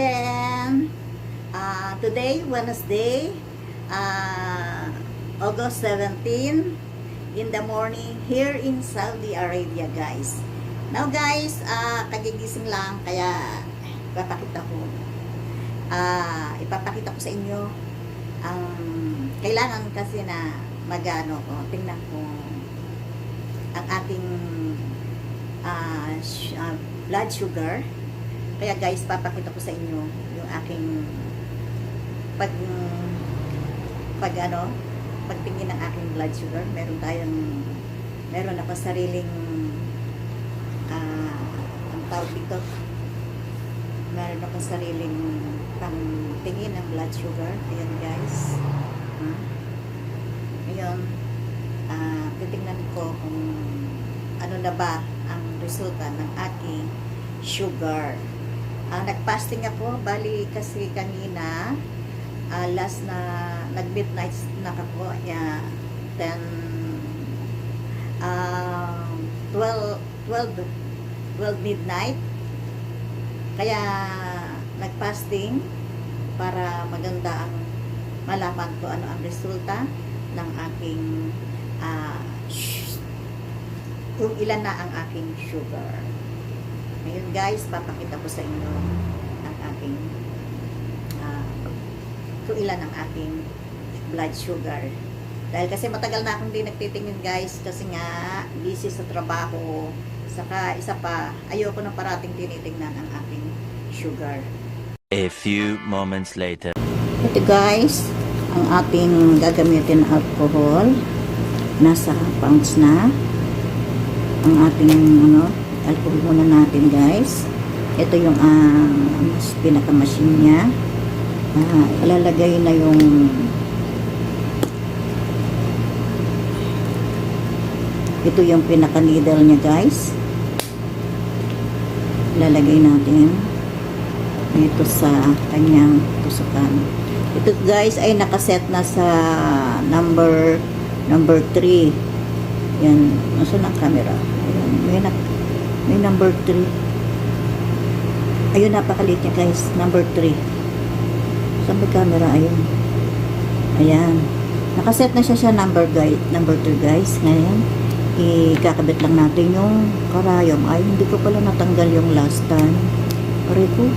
again. Uh, today, Wednesday, uh, August 17, in the morning, here in Saudi Arabia, guys. Now guys, uh, kagigising lang, kaya ipapakita ko. Uh, ipapakita ko sa inyo ang kailangan kasi na magano ko, tingnan ko ang ating sh- ah, blood sugar. Kaya guys, papakita ko sa inyo yung aking pag pag ano, pagtingin ng aking blood sugar. Meron tayong meron ako sariling ah, ang tawag dito meron ako sariling pangtingin ng blood sugar. Ayan guys. Hmm. Ngayon, ah, titingnan ko kung ano na ba ang resulta ng aking sugar. Ah, nag-fasting ako, bali kasi kanina, ah, last na, nag-midnight na ako, yeah, 10, ah, 12, 12, 12 midnight. Kaya, nag-fasting para maganda ang malaman ko ano ang resulta ng aking sh- kung ilan na ang aking sugar. Ngayon guys, papakita ko sa inyo ang aking ah, kung ilan ang aking blood sugar. Dahil kasi matagal na akong di nagtitingin guys kasi nga busy sa trabaho. Saka isa pa, ayoko na parating tinitingnan ang aking sugar. A few moments later. Ito guys, ang ating gagamitin na alcohol. Nasa pounds na. Ang ating ano, alcohol muna natin guys. Ito yung uh, mas pinaka-machine niya. Ah, ilalagay na yung ito yung pinaka-needle niya guys. Ilalagay natin dito sa kanyang tusukan. Ito guys ay nakaset na sa number number 3. Yan, nasa ang camera? Ayun, may, na, may number 3. Ayun, napakaliit niya guys. Number 3. Saan may camera? Ayun. Ayan. Nakaset na siya sa number guide, number 2 guys. Ngayon, ikakabit lang natin yung karayom. Ay, hindi ko pala natanggal yung last time. Pare ko.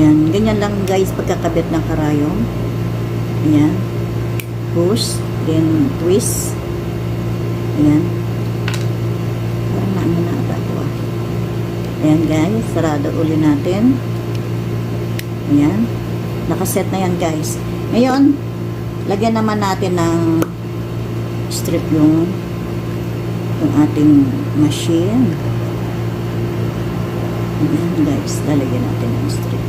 Yan, ganyan lang guys pagkakabit ng karayom. Ayan. Push, then twist. Ayan. Naano na ito ah. Ayan guys, sarado uli natin. Ayan. Nakaset na yan guys. Ngayon, lagyan naman natin ng strip yung yung ating machine. Ayan guys, lalagyan natin ng strip.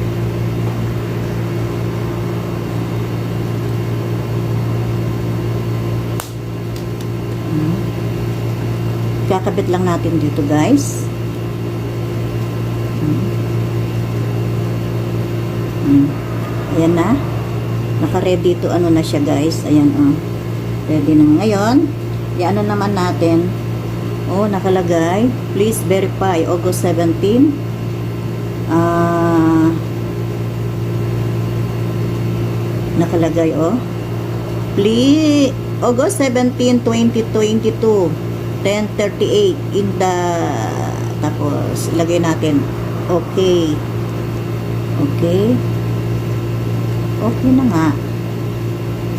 Kakabit lang natin dito guys. Hmm. Hmm. Ayan na. Naka-ready to ano na siya guys. Ayan oh. Ready na ngayon. Iano naman natin. Oh, nakalagay. Please verify August 17. Ah nakalagay oh. Please August 17, 2022 10.38 in the tapos ilagay natin. Okay. Okay. Okay na nga.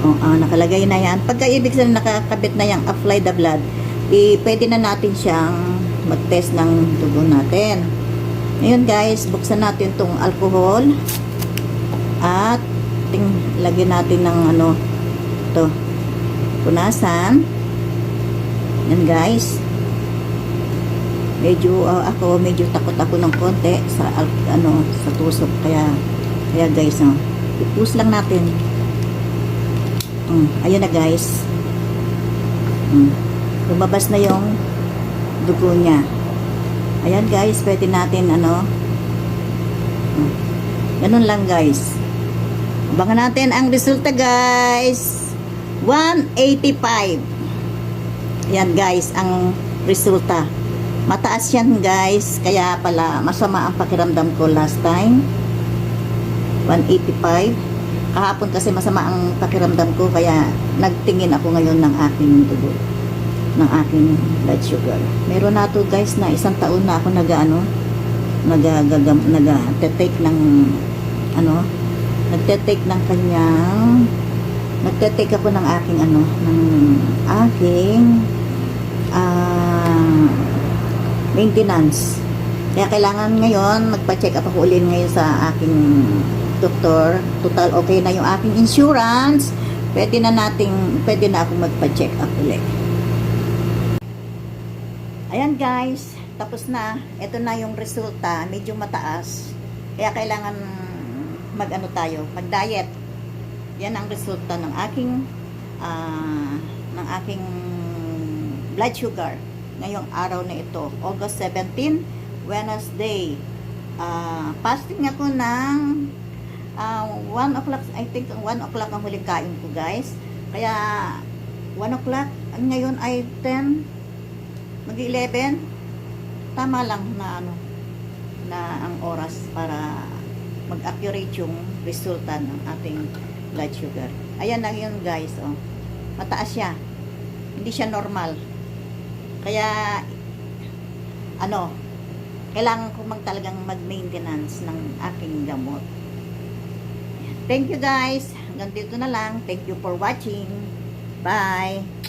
Oh, ah, nakalagay na yan. Pagka ibig sabihin nakakabit na yung apply the blood i pwede na natin siyang mag-test ng dugo natin. Ngayon guys buksan natin tong alcohol. At ting lagyan natin ng ano to punasan yan guys. Medyo uh, ako medyo takot ako ng konti sa ano sa tusok. Kaya kaya guys no ipus lang natin. Um, ayun na guys. Um, lumabas na yung dugo niya. Ayan guys pwede natin ano um, ganun lang guys. Abangan natin ang resulta guys. 185 yan guys ang resulta Mataas yan guys, kaya pala masama ang pakiramdam ko last time. 185. Kahapon kasi masama ang pakiramdam ko kaya nagtingin ako ngayon ng aking dugo ng aking blood sugar. Meron na to guys na isang taon na ako nag-ano nag-take ng ano nagte-take ng kanyang nagte-take ako ng aking ano ng aking ah, maintenance. Kaya kailangan ngayon magpa-check up ako ulit ngayon sa aking doktor. Total okay na yung aking insurance. Pwede na nating pwede na ako magpa-check up ulit. Ayan guys. Tapos na. Ito na yung resulta. Medyo mataas. Kaya kailangan mag ano tayo mag diet yan ang resulta ng aking ah, ng aking blood sugar ngayong araw na ito August 17 Wednesday. Ah, fasting ako ng ah, 1 o'clock I think 1 o'clock ang huling kain ko guys. Kaya 1 o'clock ngayon ay 10 mag 11 tama lang na ano na ang oras para mag-accurate yung resulta ng ating blood sugar. Ayan lang yun guys, oh. Mataas siya. Hindi siya normal. Kaya ano, kailangan ko mag talagang mag-maintenance ng aking gamot. Thank you guys. Hanggang dito na lang. Thank you for watching. Bye.